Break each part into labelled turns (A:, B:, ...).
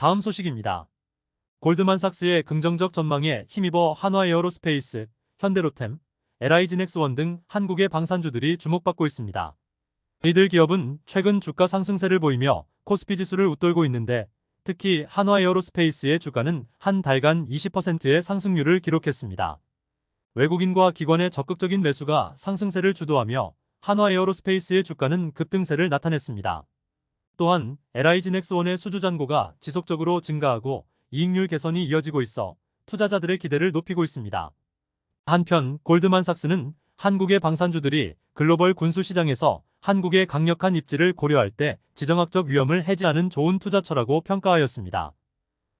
A: 다음 소식입니다. 골드만삭스의 긍정적 전망에 힘입어 한화에어로스페이스, 현대로템, LI지넥스원 등 한국의 방산주들이 주목받고 있습니다. 이들 기업은 최근 주가 상승세를 보이며 코스피 지수를 웃돌고 있는데 특히 한화에어로스페이스의 주가는 한 달간 20%의 상승률을 기록했습니다. 외국인과 기관의 적극적인 매수가 상승세를 주도하며 한화에어로스페이스의 주가는 급등세를 나타냈습니다. 또한 LI지넥스원의 수주 잔고가 지속적으로 증가하고 이익률 개선이 이어지고 있어 투자자들의 기대를 높이고 있습니다. 한편 골드만삭스는 한국의 방산주들이 글로벌 군수 시장에서 한국의 강력한 입지를 고려할 때 지정학적 위험을 해지하는 좋은 투자처라고 평가하였습니다.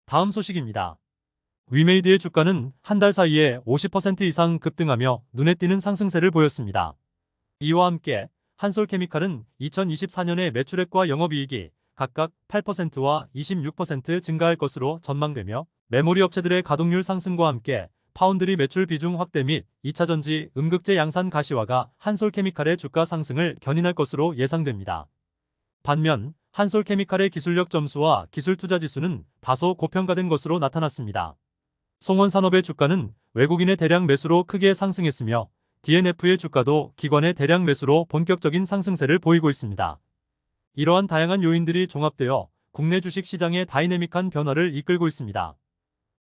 A: 다음 소식입니다. 위메이드의 주가는 한 달 사이에 50% 이상 급등하며 눈에 띄는 상승세를 보였습니다. 이와 함께 한솔케미칼은 2024년에 매출액과 영업이익이 각각 8%와 26% 증가할 것으로 전망되며 메모리 업체들의 가동률 상승과 함께 파운드리 매출 비중 확대 및 2차전지 음극재 양산 가시화가 한솔케미칼의 주가 상승을 견인할 것으로 예상됩니다. 반면 한솔케미칼의 기술력 점수와 기술 투자 지수는 다소 고평가된 것으로 나타났습니다. 송원산업의 주가는 외국인의 대량 매수로 크게 상승했으며 DNF의 주가도 기관의 대량 매수로 본격적인 상승세를 보이고 있습니다. 이러한 다양한 요인들이 종합되어 국내 주식 시장의 다이내믹한 변화를 이끌고 있습니다.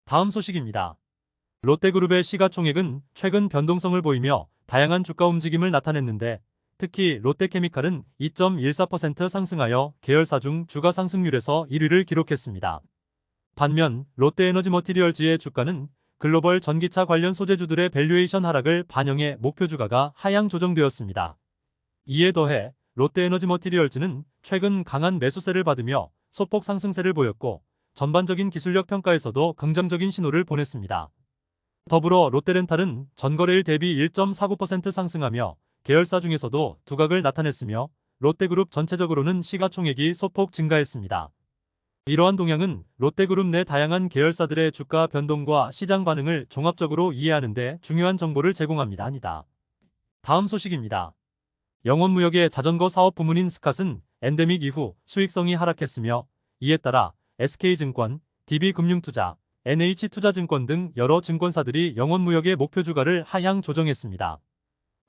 A: 다음 소식입니다. 롯데그룹의 시가총액은 최근 변동성을 보이며 다양한 주가 움직임을 나타냈는데 특히 롯데케미칼은 2.14% 상승하여 계열사 중 주가 상승률에서 1위를 기록했습니다. 반면 롯데에너지 머티리얼즈의 주가는 글로벌 전기차 관련 소재주들의 밸류에이션 하락을 반영해 목표 주가가 하향 조정되었습니다. 이에 더해 롯데에너지 머티리얼즈는 최근 강한 매수세를 받으며 소폭 상승세를 보였고 전반적인 기술력 평가에서도 긍정적인 신호를 보냈습니다. 더불어 롯데렌탈은 전거래일 대비 1.49% 상승하며 계열사 중에서도 두각을 나타냈으며 롯데그룹 전체적으로는 시가총액이 소폭 증가했습니다. 이러한 동향은 롯데그룹 내 다양한 계열사들의 주가 변동과 시장 반응을 종합적으로 이해하는 데 중요한 정보를 제공합니다. 아니다. 다음 소식입니다. 영원무역의 자전거 사업 부문인 스캇은 엔데믹 이후 수익성이 하락했으며 이에 따라 SK증권, DB금융투자, NH투자증권 등 여러 증권사들이 영원무역의 목표 주가를 하향 조정했습니다.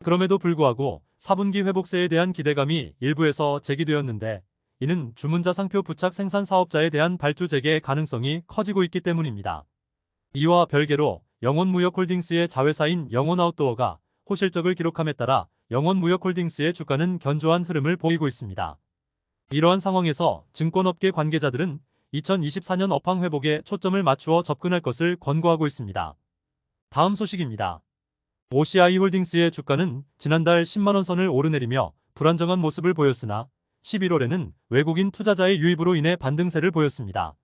A: 그럼에도 불구하고 4분기 회복세에 대한 기대감이 일부에서 제기되었는데 이는 주문자 상표 부착 생산 사업자에 대한 발주 재개 가능성이 커지고 있기 때문입니다. 이와 별개로 영원무역홀딩스의 자회사인 영원아웃도어가 호실적을 기록함에 따라 영원무역홀딩스의 주가는 견조한 흐름을 보이고 있습니다. 이러한 상황에서 증권업계 관계자들은 2024년 업황 회복에 초점을 맞추어 접근할 것을 권고하고 있습니다. 다음 소식입니다. OCI 홀딩스의 주가는 지난달 10만원 선을 오르내리며 불안정한 모습을 보였으나 11월에는 외국인 투자자의 유입으로 인해 반등세를 보였습니다.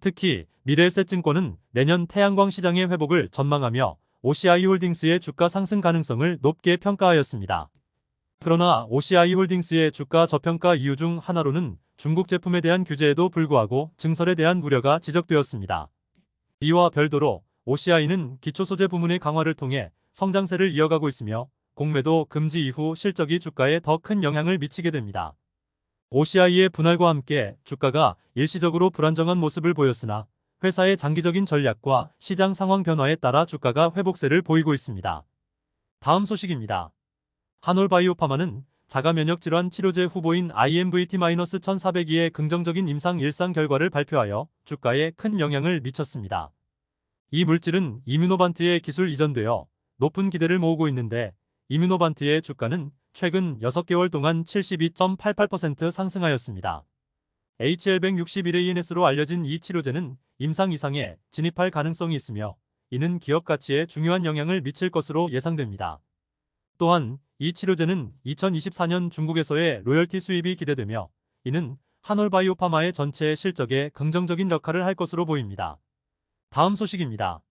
A: 특히 미래에셋증권은 내년 태양광 시장의 회복을 전망하며 OCI 홀딩스의 주가 상승 가능성을 높게 평가하였습니다. 그러나 OCI 홀딩스의 주가 저평가 이유 중 하나로는 중국 제품에 대한 규제에도 불구하고 증설에 대한 우려가 지적되었습니다. 이와 별도로 OCI는 기초소재 부문의 강화를 통해 성장세를 이어가고 있으며 공매도 금지 이후 실적이 주가에 더 큰 영향을 미치게 됩니다. OCI의 분할과 함께 주가가 일시적으로 불안정한 모습을 보였으나 회사의 장기적인 전략과 시장 상황 변화에 따라 주가가 회복세를 보이고 있습니다. 다음 소식입니다. 한올바이오파마는 자가 면역 질환 치료제 후보인 IMVT-1402의 긍정적인 임상 일상 결과를 발표하여 주가에 큰 영향을 미쳤습니다. 이 물질은 이뮤노반트에 기술 이전되어 높은 기대를 모으고 있는데 이뮤노반트의 주가는 최근 6개월 동안 72.88% 상승하였습니다. HL161ANS로 알려진 이 치료제는 임상 이상에 진입할 가능성이 있으며 이는 기업 가치에 중요한 영향을 미칠 것으로 예상됩니다. 또한 이 치료제는 2024년 중국에서의 로열티 수입이 기대되며 이는 한올바이오파마의 전체 실적에 긍정적인 역할을 할 것으로 보입니다. 다음 소식입니다.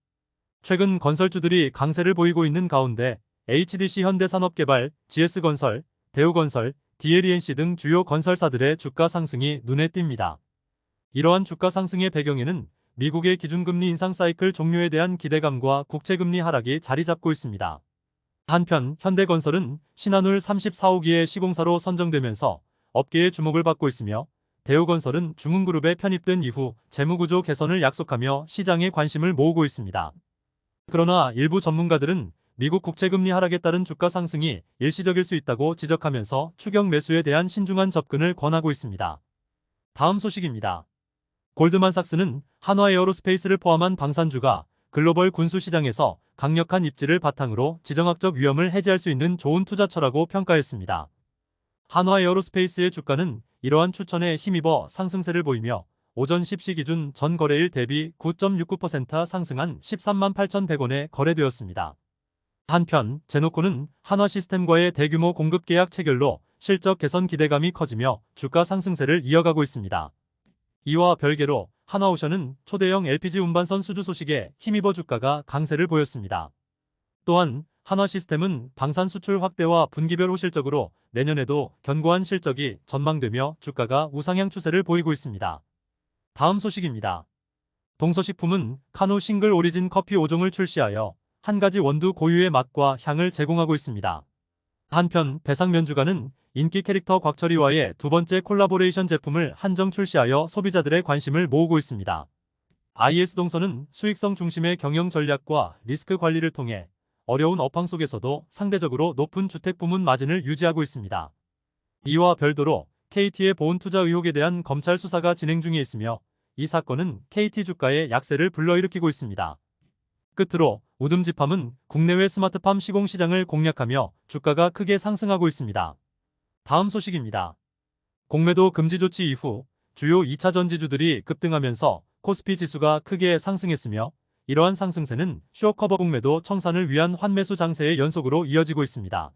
A: 최근 건설주들이 강세를 보이고 있는 가운데 HDC 현대산업개발, GS건설, 대우건설, DLENC 등 주요 건설사들의 주가 상승이 눈에 띕니다. 이러한 주가 상승의 배경에는 미국의 기준금리 인상 사이클 종료에 대한 기대감과 국채금리 하락이 자리 잡고 있습니다. 한편 현대건설은 신한울 34호기의 시공사로 선정되면서 업계의 주목을 받고 있으며 대우건설은 중흥그룹에 편입된 이후 재무구조 개선을 약속하며 시장의 관심을 모으고 있습니다. 그러나 일부 전문가들은 미국 국채금리 하락에 따른 주가 상승이 일시적일 수 있다고 지적하면서 추격 매수에 대한 신중한 접근을 권하고 있습니다. 다음 소식입니다. 골드만삭스는 한화 에어로스페이스를 포함한 방산주가 글로벌 군수 시장에서 강력한 입지를 바탕으로 지정학적 위험을 해지할 수 있는 좋은 투자처라고 평가했습니다. 한화 에어로스페이스의 주가는 이러한 추천에 힘입어 상승세를 보이며 오전 10시 기준 전 거래일 대비 9.69% 상승한 13만 8,100원에 거래되었습니다. 한편 제노코는 한화 시스템과의 대규모 공급 계약 체결로 실적 개선 기대감이 커지며 주가 상승세를 이어가고 있습니다. 이와 별개로 한화오션은 초대형 LPG 운반선 수주 소식에 힘입어 주가가 강세를 보였습니다. 또한 한화 시스템은 방산 수출 확대와 분기별 호실적으로 내년에도 견고한 실적이 전망되며 주가가 우상향 추세를 보이고 있습니다. 다음 소식입니다. 동서식품은 카누 싱글 오리진 커피 5종을 출시하여 한 가지 원두 고유의 맛과 향을 제공하고 있습니다. 한편 배상면주가는 인기 캐릭터 곽철이와의 두 번째 콜라보레이션 제품을 한정 출시하여 소비자들의 관심을 모으고 있습니다. IS동서는 수익성 중심의 경영 전략과 리스크 관리를 통해 어려운 업황 속에서도 상대적으로 높은 주택 부문 마진을 유지하고 있습니다. 이와 별도로 KT의 보훈 투자 의혹에 대한 검찰 수사가 진행 중에 있으며 이 사건은 KT 주가의 약세를 불러일으키고 있습니다. 끝으로 우듬지팜은 국내외 스마트팜 시공 시장을 공략하며 주가가 크게 상승하고 있습니다. 다음 소식입니다. 공매도 금지 조치 이후 주요 2차 전지주들이 급등하면서 코스피 지수가 크게 상승했으며 이러한 상승세는 쇼커버 공매도 청산을 위한 환매수 장세의 연속으로 이어지고 있습니다.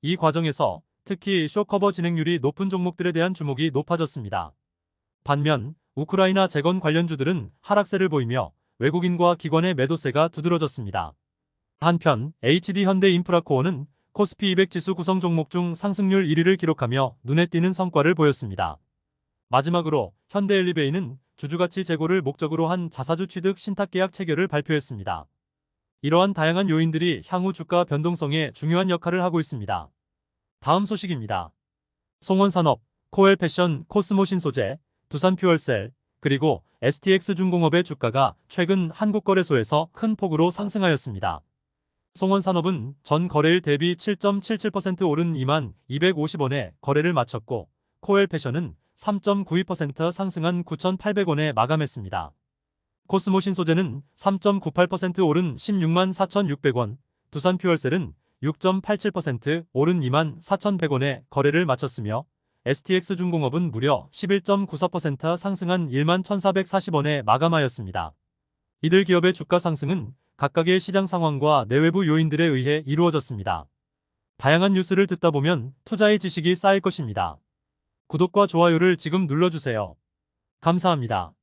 A: 이 과정에서 특히 쇼커버 진행률이 높은 종목들에 대한 주목이 높아졌습니다. 반면 우크라이나 재건 관련주들은 하락세를 보이며 외국인과 기관의 매도세가 두드러졌습니다. 한편 HD 현대 인프라코어는 코스피 200 지수 구성 종목 중 상승률 1위를 기록하며 눈에 띄는 성과를 보였습니다. 마지막으로 현대엘리베이는 주주가치 제고를 목적으로 한 자사주 취득 신탁계약 체결을 발표했습니다. 이러한 다양한 요인들이 향후 주가 변동성에 중요한 역할을 하고 있습니다. 다음 소식입니다. 송원산업, 코엘 패션, 코스모신 소재, 두산 퓨얼셀, 그리고 STX중공업의 주가가 최근 한국거래소에서 큰 폭으로 상승하였습니다. 송원산업은 전 거래일 대비 7.77% 오른 2만 250원에 거래를 마쳤고 코엘 패션은 3.92% 상승한 9,800원에 마감했습니다. 코스모 신소재는 3.98% 오른 16만 4,600원, 두산 퓨얼셀은 6.87% 오른 2만 4,100원에 거래를 마쳤으며 STX중공업은 무려 11.94% 상승한 1만 1,440원에 마감하였습니다. 이들 기업의 주가 상승은 각각의 시장 상황과 내외부 요인들에 의해 이루어졌습니다. 다양한 뉴스를 듣다 보면 투자의 지식이 쌓일 것입니다. 구독과 좋아요를 지금 눌러주세요. 감사합니다.